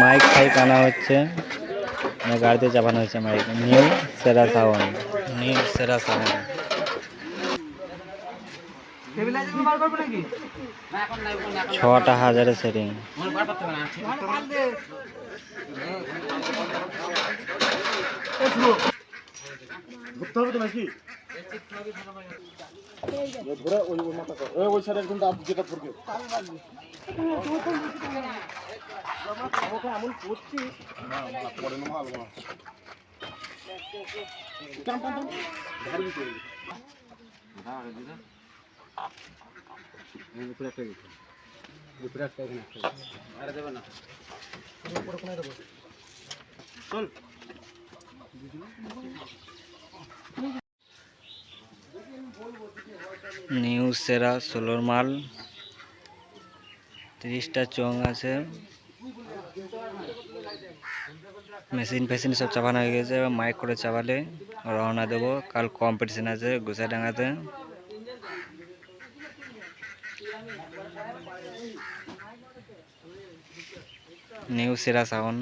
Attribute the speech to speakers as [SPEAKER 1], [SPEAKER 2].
[SPEAKER 1] Mic ফাইক আনা হচ্ছে। মানে গাড়িতে চাপানো হচ্ছে মাইক নিউ সেরা সাউন্ড নিউ সেরা সাউন্ড ছটা হাজারে সেটিং
[SPEAKER 2] ঘুরতে হবে তো নাকি ওই ওই মাথা কর যেটা পড়বে এমন করছিস না না পরে না মাল একটা আরে দেবে না উপরে কোনায় দেবো চল
[SPEAKER 1] নিউ সেরা, ষোলোর মাল। তিরিশটা চং আছে। মেশিন ফেশিন সব চাপানো হয়ে গেছে, এবার মাইক করে চাপালে রওনা দেবো। কাল কম্পিটিশন আছে গোসাইডাঙ্গাতে। নিউ সেরা সাউন্ড